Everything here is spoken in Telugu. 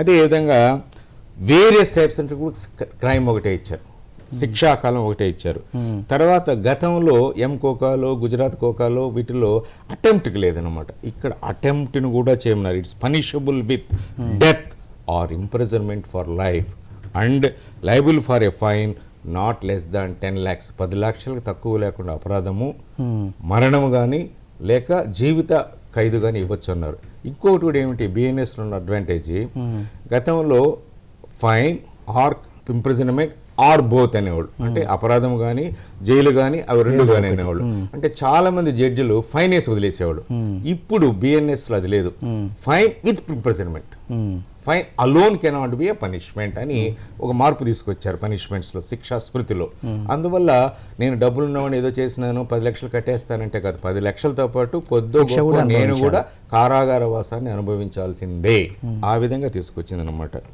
అదేవిధంగా వేరియస్ టైప్స్ అంటే కూడా క్రైమ్ ఒకటే ఇచ్చారు. శిక్షాకాలం ఒకటే ఇచ్చారు. తర్వాత గతంలో ఎం కోకాలో గుజరాత్ కోకాలో వీటిలో అటెంప్ట్కి లేదనమాట ఇక్కడ అటెంప్ట్ని కూడా చేయమన్నారు. It's punishable with death or imprisonment for life and liable for a fine not less than ten lakhs పది లక్షలకు తక్కువ లేకుండా అపరాధము మరణము కానీ లేక జీవిత ఖైదు కానీ ఇవ్వచ్చు అన్నారు ఇంకొకటి కూడా ఏమిటి? బిఎన్ఎస్లో ఉన్న అడ్వాంటేజ్ గతంలో fine or imprisonment or both అనేవాళ్ళు. అంటే అపరాధం కానీ జైలు కానీ అవి రెండు కానీ అనేవాళ్ళు. అంటే చాలా మంది జడ్జిలు ఫైన్ వేసి వదిలేసేవాడు ఇప్పుడు బిఎన్ఎస్లో అది లేదు. Fine with imprisonment. Fine alone cannot be a punishment అని ఒక మార్పు తీసుకొచ్చారు పనిష్మెంట్స్లో శిక్షా స్మృతిలో. అందువల్ల నేను డబ్బులు ఉన్నవాడిని ఏదో చేసినాను పది లక్షలు కట్టేస్తానంటే కాదు. పది లక్షలతో పాటు కొద్ది గొప్ప నేను కూడా కారాగార వాసాన్ని అనుభవించాల్సిందే. ఆ విధంగా తీసుకొచ్చింది అనమాట